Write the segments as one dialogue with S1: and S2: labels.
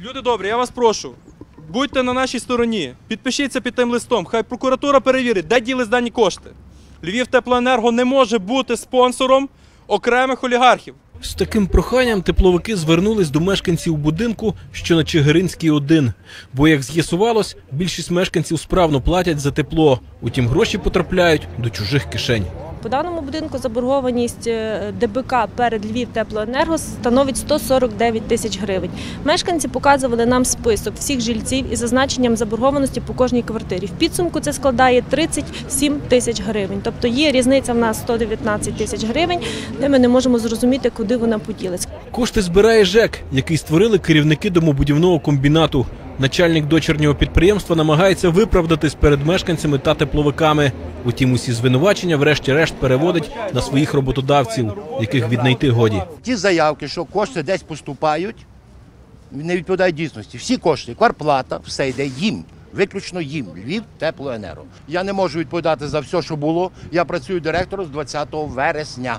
S1: Люди добрі, я вас прошу. Будьте на нашій стороні, підпишіться під тим листом. Хай прокуратура перевірить, де ділись дані кошти. Львів Теплоенерго не може бути спонсором окремих олігархів.
S2: З таким проханням тепловики звернулись до мешканців будинку, що на Чигиринській 1. Бо, як з'ясувалось, більшість мешканців справно платять за тепло. Утім, гроші потрапляють до чужих кишень.
S3: По даному будинку заборгованість е, ДБК перед Львів Теплоенерго становить 149 тисяч гривень. Мешканці показували нам список всіх жильців із зазначенням заборгованості по кожній квартирі. В підсумку це складає 37 тисяч гривень. Тобто є різниця в нас 119 тисяч гривень, де ми не можемо зрозуміти, куди вона поділась.
S2: Кошти збирає ЖЕК, який створили керівники домобудівного комбінату. Начальник дочірнього підприємства намагається виправдатись перед мешканцями та тепловиками. Утім, усі звинувачення, врешті-решт, переводить на своїх роботодавців, яких віднайти годі.
S4: Ті заявки, що кошти десь поступають, не відповідають дійсності. Всі кошти, кварплата, все йде їм. Виключно їм, Львів, теплоенерго. Я не можу відповідати за все, що було. Я працюю директором з 20 вересня.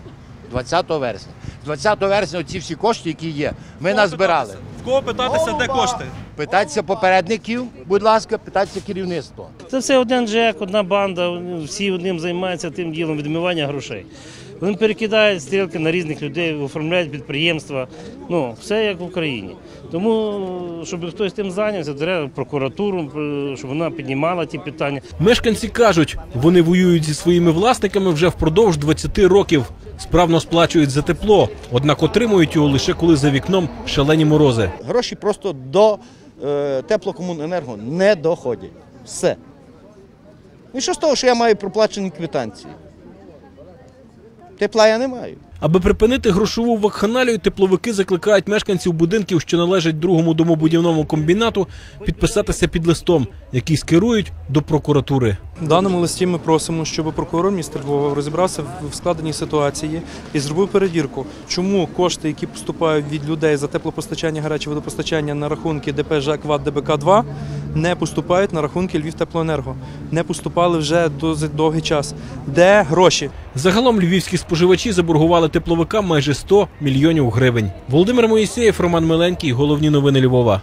S4: 20 вересня. З 20 вересня ці всі кошти, які є, ми назбирали.
S1: В кого питатися, де кошти?
S4: Питайтеся попередників, будь ласка, питайтеся керівництва.
S5: Це все один ЖЕК, одна банда, всі одним займаються тим ділом відмивання грошей. Вони перекидають стрілки на різних людей, оформляють підприємства. Ну, все як в Україні. Тому, щоб хтось тим зайнявся, треба прокуратуру, щоб вона піднімала ті питання.
S2: Мешканці кажуть, вони воюють зі своїми власниками вже впродовж 20 років. Справно сплачують за тепло, однак отримують його лише коли за вікном шалені морози.
S6: гроші просто до е, теплокомуненерго не доходять. Все. І що з того, що я маю проплачені квитанції? Тепла я не маю.
S2: Аби припинити грошову вакханалію, тепловики закликають мешканців будинків, що належать другому домобудівному комбінату, підписатися під листом, який скерують до прокуратури.
S1: В даному листі ми просимо, щоб прокурор міста Львова розібрався в складеній ситуації і зробив перевірку, чому кошти, які поступають від людей за теплопостачання, гаряче водопостачання на рахунки ДП ЖЕК ВАТ ДБК 2 не поступають на рахунки Львів Теплоенерго. Не поступали вже досить довгий час. Де гроші?
S2: Загалом львівські споживачі заборгували тепловикам майже 100 мільйонів гривень. Володимир Моїсеєв, Роман Миленький. Головні новини Львова.